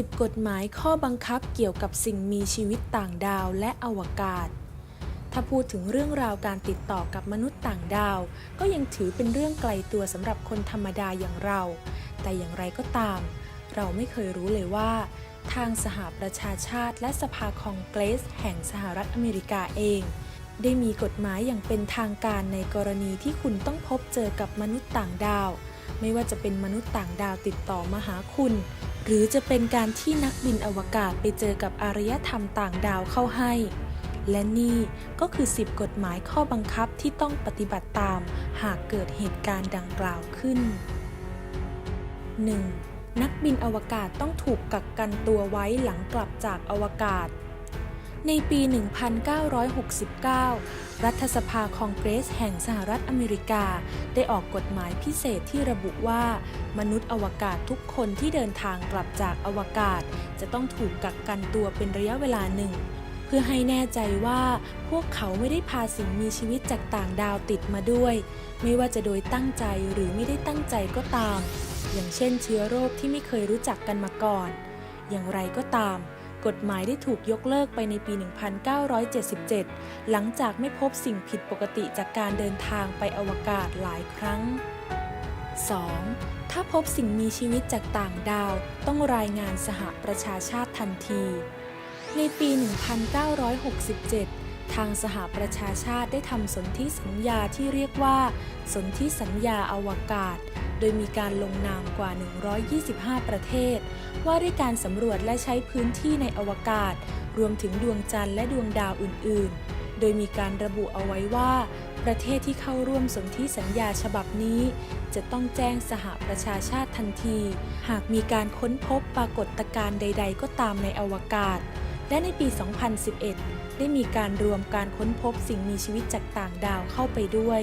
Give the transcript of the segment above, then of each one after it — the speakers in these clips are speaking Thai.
10 กฎหมายข้อบังคับเกี่ยวกับสิ่งมีชีวิตต่างดาวและอวกาศ ถ้าพูดถึงเรื่องราวการติดต่อกับมนุษย์ต่างดาว ก็ยังถือเป็นเรื่องไกลตัวสำหรับคนธรรมดาอย่างเรา แต่อย่างไรก็ตาม เราไม่เคยรู้เลยว่า ทางสหประชาชาติ และสภาคองเกรส แห่งสหรัฐอเมริกาเอง ได้มีกฎหมายอย่างเป็นทางการในกรณีที่คุณต้องพบเจอกับมนุษย์ต่างดาว ไม่ว่าจะเป็นมนุษย์ต่างดาวติดต่อมาหาคุณ หรือจะเป็นการที่นักบินอวกาศไปเจอกับอารยธรรมต่างดาวเข้าให้ และนี่ก็คือ 10 กฎหมายข้อบังคับที่ต้องปฏิบัติตาม หากเกิดเหตุการณ์ดังกล่าวขึ้น 1. นักบินอวกาศต้องถูกกักกันตัวไว้หลังกลับจากอวกาศ ในปี 1969 รัฐสภาคองเกรสแห่งสหรัฐอเมริกา ได้ออกกฎหมายพิเศษที่ระบุว่า มนุษย์อวกาศทุกคนที่เดินทางกลับจากอวกาศ จะต้องถูกกักกันตัวเป็นระยะเวลาหนึ่ง เพื่อให้แน่ใจว่าพวกเขาไม่ได้พาสิ่งมีชีวิตจากต่างดาวติดมาด้วย ไม่ว่าจะโดยตั้งใจหรือไม่ได้ตั้งใจก็ตาม อย่างเช่นเชื้อโรคที่ไม่เคยรู้จักกันมาก่อน อย่างไรก็ตาม กฎหมายได้ถูกยกเลิกไปในปี 1977 หลังจากไม่พบสิ่งผิดปกติจากการเดินทางไปอวกาศหลายครั้ง 2. ถ้าพบสิ่งมีชีวิตจากต่างดาว ต้องรายงานสหประชาชาติทันที ในปี 1967ทางสหประชาชาติได้ทำสนธิสัญญาที่เรียกว่า สนธิสัญญาอวกาศ ดยมีการลงนามกว่า 125 ประเทศ ว่าด้วยการสำรวจและใช้พื้นที่ในอวกาศ รวมถึงดวงจันทร์และดวงดาวอื่น ๆ โดยมีการระบุเอาไว้ว่า ประเทศที่เข้าร่วมสนธิสัญญาฉบับนี้ จะต้องแจ้งสหประชาชาติทันที หากมีการค้นพบปรากฏการณ์ใด ๆ ก็ตามในอวกาศ และในปี 2011 ได้มีการรวมการค้นพบสิ่งมีชีวิตจากต่างดาวเข้าไปด้วย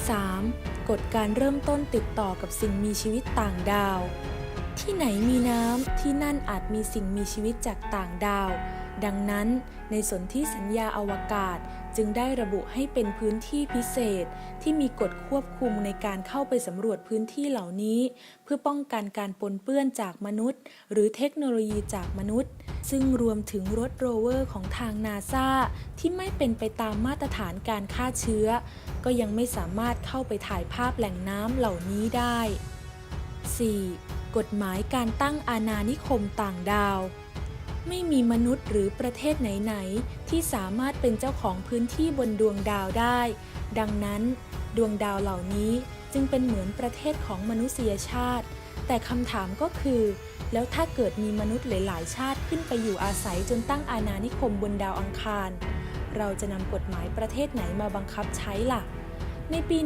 3. กฎการเริ่มต้นติดต่อกับสิ่งมีชีวิตต่างดาว ที่ไหนมีน้ำที่นั่นอาจมีสิ่งมีชีวิตจากต่างดาว ดังนั้นในสนธิสัญญาอวกาศจึงได้ระบุให้เป็นพื้นที่พิเศษ ที่มีกฎควบคุมในการเข้าไปสำรวจพื้นที่เหล่านี้ เพื่อป้องกันการปนเปื้อนจากมนุษย์ หรือเทคโนโลยีจากมนุษย์ ซึ่งรวมถึงรถโรเวอร์ของทางนาซาที่ไม่เป็นไปตามมาตรฐานการฆ่าเชื้อ ก็ยังไม่สามารถเข้าไปถ่ายภาพแหล่งน้ำเหล่านี้ได้ 4. กฎหมายการตั้งอาณานิคมต่างดาว ไม่มีมนุษย์หรือประเทศไหน ๆ ที่สามารถเป็นเจ้าของพื้นที่บนดวงดาวได้ ดังนั้น ดวงดาวเหล่านี้จึงเป็นเหมือนประเทศของมนุษยชาติ แต่คำถามก็คือ แล้วถ้าเกิดมีมนุษย์หลาย ๆ ชาติขึ้นไปอยู่อาศัยจนตั้งอาณานิคมบนดาวอังคาร เราจะนำกฎหมายประเทศไหนมาบังคับใช้ล่ะ ในปี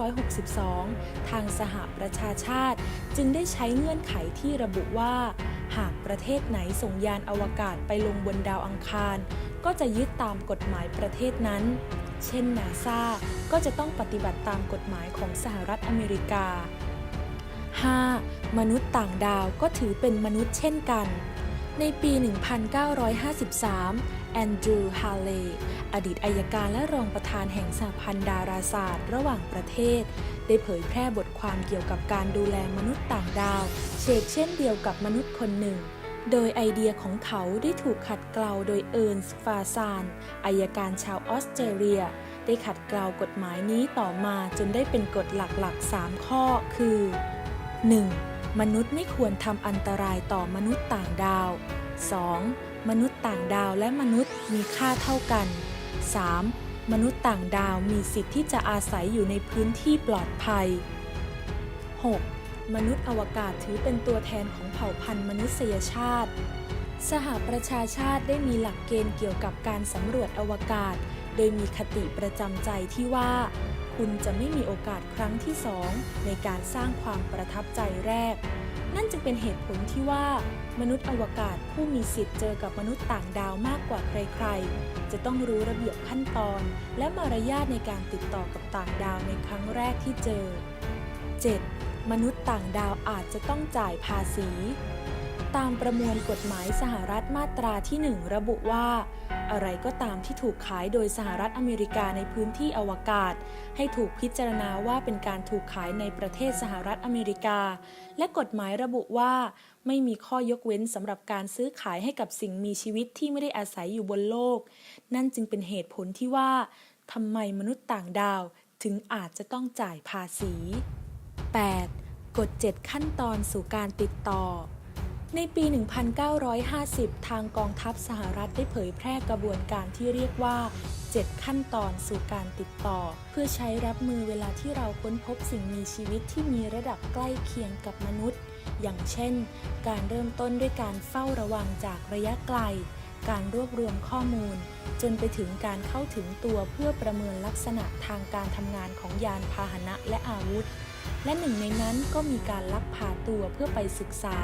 1962 ทางสหประชาชาติจึงได้ใช้เงื่อนไขที่ระบุว่า หากประเทศไหนส่งยานอวกาศไปลงบนดาวอังคาร ก็จะยึดตามกฎหมายประเทศนั้น เช่นนาซาก็จะต้องปฏิบัติตามกฎหมายของสหรัฐอเมริกา 5. มนุษย์ต่างดาวก็ถือเป็นมนุษย์เช่นกัน ในปี 1953 แอนดรูว์ ฮาเลอดีตอายการและรองประธานแห่งสหพันธ์ดาราศาสตร์ ระหว่างประเทศ ได้เผยแพร่บทความเกี่ยวกับการดูแลมนุษย์ต่างดาวเชกเช่นเดียวกับมนุษย์คนหนึ่ง โดยไอเดียของเขาได้ถูกขัดเกลาโดยเอิร์นส์ฟาซานอายการชาวออสเตรเลีย ได้ขัดเกลากฎหมายนี้ต่อมาจนได้เป็นกฎหลักๆ 3 ข้อ คือ 1. มนุษย์ไม่ควรทำอันตรายต่อมนุษย์ต่างดาว 2. มนุษย์ต่างดาวและมนุษย์มีค่าเท่ากัน 3. มนุษย์ต่างดาวมีสิทธิ์ที่จะอาศัยอยู่ในพื้นที่ปลอดภัย 6. มนุษย์อวกาศถือเป็นตัวแทนของเผ่าพันธุ์มนุษยชาติ สหประชาชาติได้มีหลักเกณฑ์เกี่ยวกับการสำรวจอวกาศ โดยมีคติประจำใจที่ว่า คุณจะไม่มีโอกาสครั้งที่สองในการสร้างความประทับใจแรก นั่นจึงเป็นเหตุผลที่ว่า มนุษย์อวกาศผู้มีสิทธิ์เจอกับมนุษย์ต่างดาวมากกว่าใครๆ จะต้องรู้ระเบียบขั้นตอน และมารยาทในการติดต่อกับต่างดาวในครั้งแรกที่เจอ 7. มนุษย์ต่างดาวอาจจะต้องจ่ายภาษี ตามประมวลกฎหมายสหรัฐมาตราที่ 1 ระบุว่า อะไรก็ตามที่ถูกขายโดยสหรัฐอเมริกาในพื้นที่อวกาศ ให้ถูกพิจารณาว่าเป็นการถูกขายในประเทศสหรัฐอเมริกา และกฎหมายระบุว่า ไม่มีข้อยกเว้นสำหรับการซื้อขายให้กับสิ่งมีชีวิตที่ไม่ได้อาศัยอยู่บนโลก นั่นจึงเป็นเหตุผลที่ว่าทำไมมนุษย์ต่างดาวถึงอาจจะต้องจ่ายภาษี 8. กฎ 7 ขั้นตอนสู่การติดต่อ ในปี 1950 ทางกองทัพสหรัฐได้เผยแพร่กระบวนการที่เรียกว่า 7 ขั้นตอนสู่การติดต่อ เพื่อใช้รับมือเวลาที่เราค้นพบสิ่งมีชีวิตที่มีระดับใกล้เคียงกับมนุษย์ อย่างเช่น การเริ่มต้นด้วยการเฝ้าระวังจากระยะไกล การรวบรวมข้อมูล จนไปถึงการเข้าถึงตัวเพื่อประเมินลักษณะทางการทำงานของยานพาหนะและอาวุธ และหนึ่งในนั้นก็มีการลักพาตัวเพื่อไปศึกษา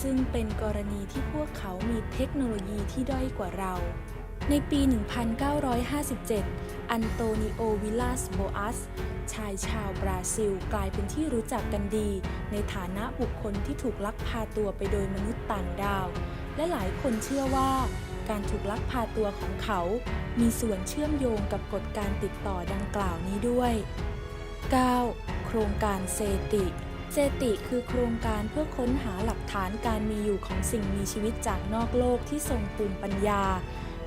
ซึ่งเป็นกรณีที่พวกเขามีเทคโนโลยีที่ด้อยกว่าเรา ในปี 1957 อันโตนิโอ วิลาสโบอัส ชายชาวบราซิลกลายเป็นที่รู้จักกันดี ในฐานะบุคคลที่ถูกลักพาตัวไปโดยมนุษย์ต่างดาว และหลายคนเชื่อว่าการถูกลักพาตัวของเขา มีส่วนเชื่อมโยงกับกฎการติดต่อดังกล่าวนี้ด้วย 9. โครงการเซติเซติคือโครงการเพื่อค้นหาหลักฐานการมีอยู่ของสิ่งมีชีวิตจากนอกโลกที่ทรงภูมิปัญญา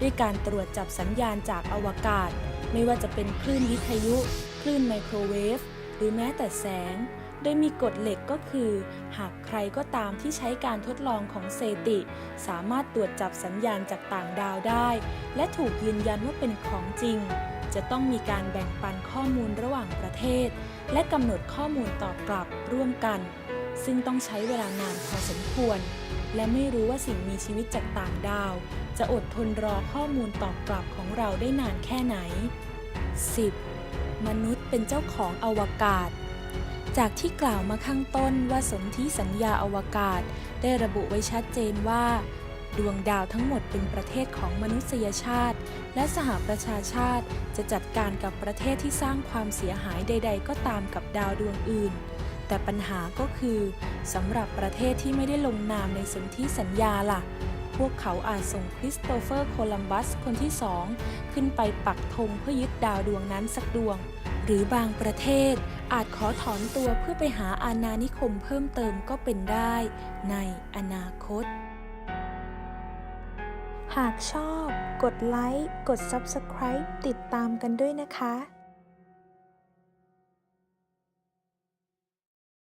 ด้วยการตรวจจับสัญญาณจากอวกาศ ไม่ว่าจะเป็นคลื่นวิทยุ คลื่นไมโครเวฟ หรือแม้แต่แสง โดยมีกฎเหล็กก็คือ หากใครก็ตามที่ใช้การทดลองของเซติ สามารถตรวจจับสัญญาณจากต่างดาวได้ และถูกยืนยันว่าเป็นของจริง จะต้องมีการแบ่งปันข้อมูลระหว่างประเทศ และกำหนดข้อมูลตอบกลับร่วมกัน ซึ่งต้องใช้เวลานานพอสมควร และไม่รู้ว่าสิ่งมีชีวิตจากต่างดาว จะอดทนรอข้อมูลตอบกลับของเราได้นานแค่ไหน 10. มนุษย์เป็นเจ้าของอวกาศจากที่กล่าวมาข้างต้นว่าสนธิสัญญาอวกาศ ได้ระบุไว้ชัดเจนว่า ดวงดาวทั้งหมดเป็นประเทศของมนุษยชาติ และสหประชาชาติจะจัดการกับประเทศที่สร้างความเสียหายใด ๆ ก็ตามกับดาวดวงอื่น แต่ปัญหาก็คือสำหรับประเทศที่ไม่ได้ลงนามในสนธิสัญญาล่ะ พวกเขาอาจส่งคริสโตเฟอร์โคลัมบัสคนที่สองขึ้นไปปักธงเพื่อยึดดาวดวงนั้นสักดวง หรือบางประเทศอาจขอถอนตัวเพื่อไปหาอาณานิคมเพิ่มเติมก็เป็นได้ในอนาคตากชอบ กดไลค์ กด Subscribe ติดตามกันด้วยนะคะ